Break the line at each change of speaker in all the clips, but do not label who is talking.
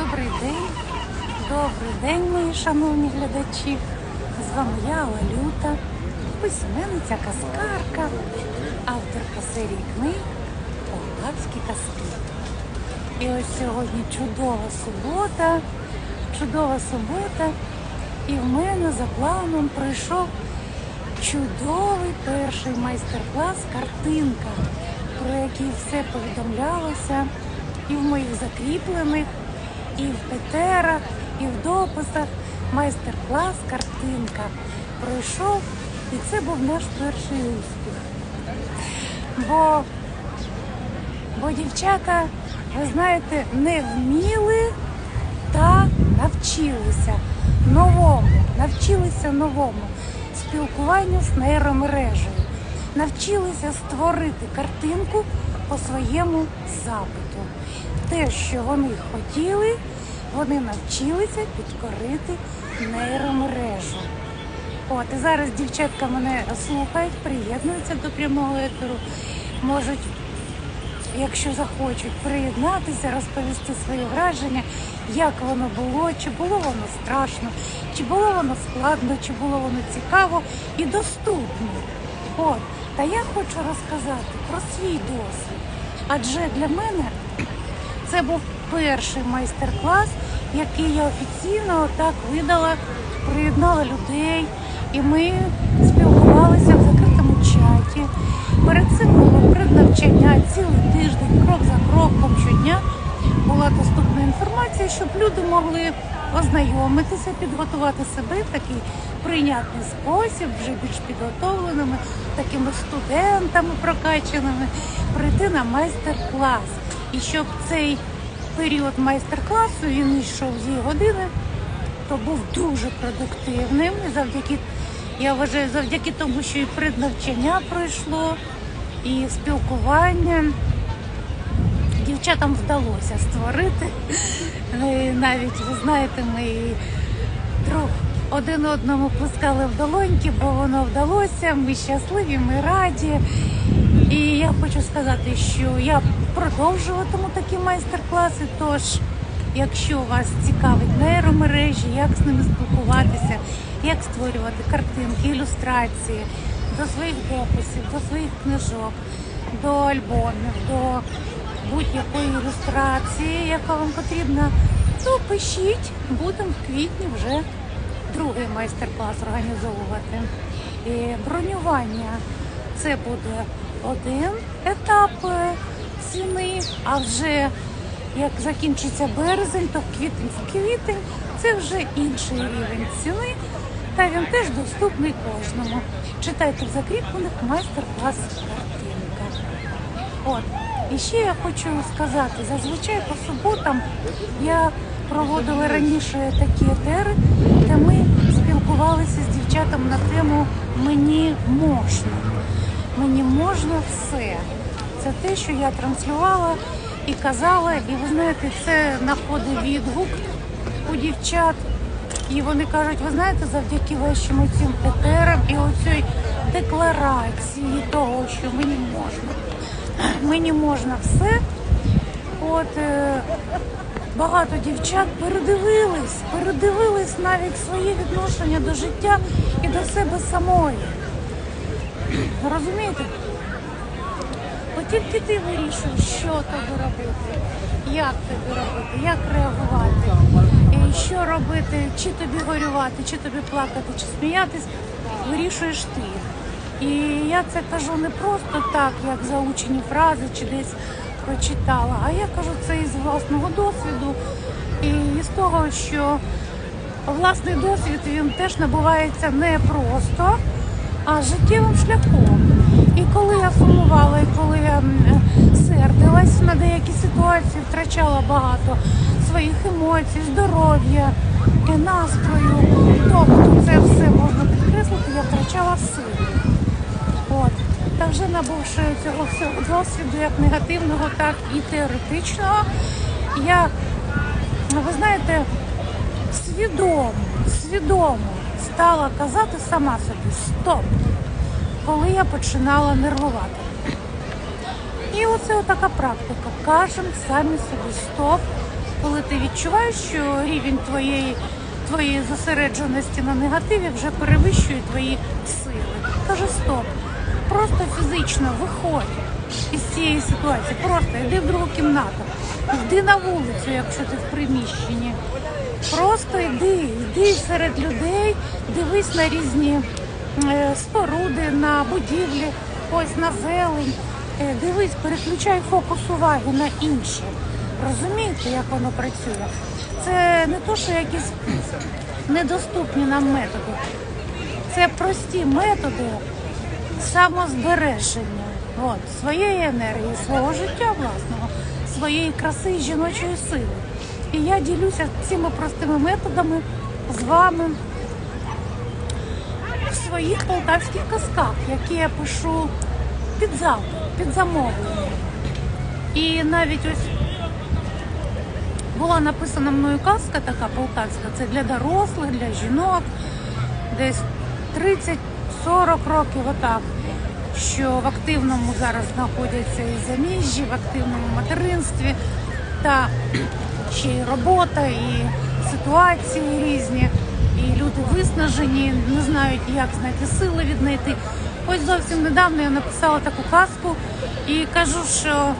Добрий день, добрий день, мої шановні глядачі. З вами я, Алалюта, письменниця казкарка, авторка серії книг Полтавські казки. І ось сьогодні чудова субота, чудова субота. І в мене за планом прийшов чудовий перший майстер-клас картинка, про який все повідомлялося і в моїх закріплених, і в петерах, і в дописах. Майстер-клас картинка пройшов, і це був наш перший успіх. Бо, бо дівчата, ви знаєте, не вміли та навчилися новому, навчилися новому спілкуванню з нейромережею, навчилися створити картинку по своєму запиту. Те, що вони хотіли, вони навчилися підкорити нейромережу. От і зараз дівчатка мене слухають, приєднуються до прямого етеру, можуть якщо захочуть приєднатися, розповісти свої враження, як воно було, чи було воно страшно, чи було воно складно, чи було воно цікаво і доступно. От. Та я хочу розказати про свій досвід. Адже для мене це був перший майстер-клас, який я офіційно так видала, приєднала людей, і ми спілкувалися в закритому чаті. Перед цим було преднавчання цілий тиждень, крок за кроком щодня була доступна інформація, щоб люди могли ознайомитися, підготувати себе в такий прийнятний спосіб, вже більш підготовленими, такими студентами прокачаними, прийти на майстер-клас. І щоб цей період майстер-класу він йшов дві години, то був дуже продуктивним і завдяки. Я вважаю, завдяки тому, що і преднавчання пройшло, і спілкування дівчатам вдалося створити. Навіть, ви знаєте, ми друг один одному пускали в долоньки, бо воно вдалося. Ми щасливі, ми раді. І я хочу сказати, що я продовжуватиму такі майстер-класи. Тож, якщо вас цікавить нейромережі, як з ними спілкуватися, як створювати картинки, ілюстрації до своїх дописів, до своїх книжок, до альбомів, до будь-якої ілюстрації, яка вам потрібна, то пишіть, будемо в квітні вже другий майстер-клас організовувати. І бронювання це буде один етап е, ціни, а вже як закінчиться березень, то квітень в квітень це вже інший рівень ціни. Та він теж доступний кожному. Читайте в закріплених майстер-клас картинка. От. І ще я хочу сказати, зазвичай по суботам я проводила раніше такі етери, де ми спілкувалися з дівчатами на тему Мені можна. Мені можна все. Це те, що я транслювала і казала, і ви знаєте, це знаходить відгук у дівчат. І вони кажуть, ви знаєте, завдяки вашим цим етерам і оцій декларації того, що мені можна. Мені можна все. От е, багато дівчат передивились, передивились навіть своє відношення до життя і до себе самої. Розумієте? От тільки ти вирішуєш, що тобі робити, як тобі робити, як реагувати, і що робити, чи тобі горювати, чи тобі плакати, чи сміятись, вирішуєш ти. І я це кажу не просто так, як заучені фрази чи десь прочитала, а я кажу це із власного досвіду і з того, що власний досвід він теж набувається не просто, а життєвим шляхом. І коли я сумувала, і коли я сердилась на деякі ситуації, втрачала багато своїх емоцій, здоров'я, настрою, тобто це все можна підкреслити, я втрачала сили. От. Та вже набувши цього всього досвіду, як негативного, так і теоретичного, я, ви знаєте, свідомо, свідомо стала казати сама собі стоп, коли я починала нервувати. І оце така практика. Кажемо самі собі стоп, коли ти відчуваєш, що рівень твоєї, твоєї зосередженості на негативі вже перевищує твої сили. Каже, стоп. Просто фізично виходь із цієї ситуації. Просто йди в другу кімнату, йди на вулицю, якщо ти в приміщенні. Просто йди, йди серед людей, дивись на різні е, споруди, на будівлі, ось на зелень. Е, дивись, переключай фокус уваги на інше. Розумієте, як воно працює? Це не то, що якісь недоступні нам методи. Це прості методи самозбереження от, своєї енергії, свого життя власного, своєї краси і жіночої сили. І я ділюся цими простими методами з вами в своїх полтавських казках, які я пишу під запит, під замовлення. І навіть ось була написана мною казка така полтавська, це для дорослих, для жінок, десь 30-40 років отак, що в активному зараз знаходяться і заміжжі, в активному материнстві, та ще й робота, і ситуації різні, і люди виснажені, не знають, як знайти сили віднайти. Ось зовсім недавно я написала таку казку і кажу, що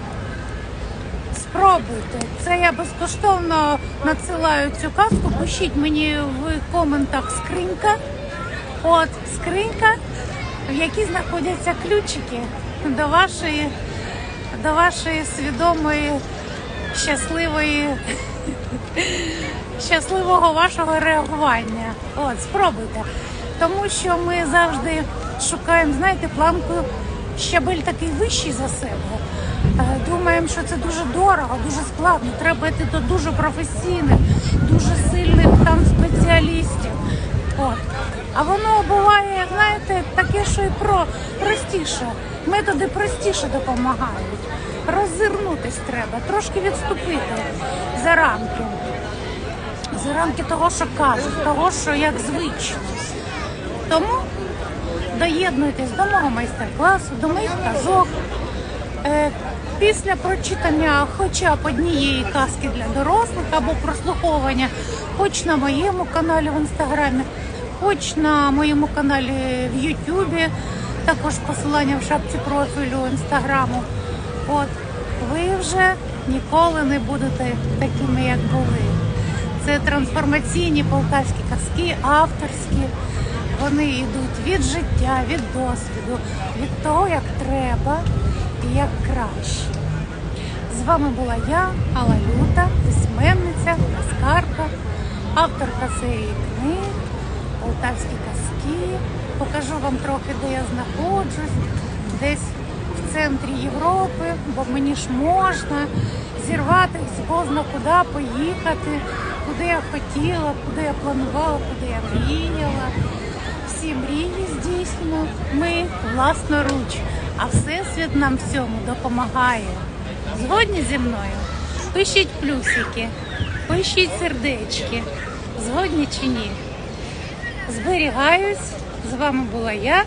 Спробуйте. Це я безкоштовно надсилаю цю казку. Пишіть мені в коментах скринька. От скринька, в якій знаходяться ключики до вашої, до вашої свідомої, щасливої, щасливого вашого реагування. От, спробуйте. Тому що ми завжди шукаємо, знаєте, планку щабель такий вищий за себе. Е, Думаємо, що це дуже дорого, дуже складно. Треба йти до дуже професійних, дуже сильних там спеціалістів. От. А воно буває, знаєте, таке, що і про простіше. Методи простіше допомагають. Роззирнутись треба, трошки відступити за рамки. За рамки того, що кажуть, того, що як звично. Тому доєднуйтесь до мого майстер-класу, до моїх казок. Е, Після прочитання хоча б однієї казки для дорослих або прослуховування, хоч на моєму каналі в інстаграмі, хоч на моєму каналі в Ютубі, також посилання в шапці профілю інстаграму. От ви вже ніколи не будете такими, як були. Це трансформаційні полтавські казки, авторські. Вони йдуть від життя, від досвіду, від того, як треба і як краще. З вами була я, Алла Люта, письменниця, казкарка, авторка серії книг, полтавські казки. Покажу вам трохи, де я знаходжусь, десь в центрі Європи, бо мені ж можна зірватися, бозна куди поїхати, куди я хотіла, куди я планувала, куди я мріяла. Всі мрії здійснюємо ми власноруч, а Всесвіт нам всьому допомагає. Згодні зі мною? Пишіть плюсики, пишіть сердечки. Згодні чи ні? Зберігаюсь. З вами була я,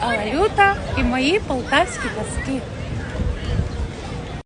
Алла Люта і мої полтавські казки.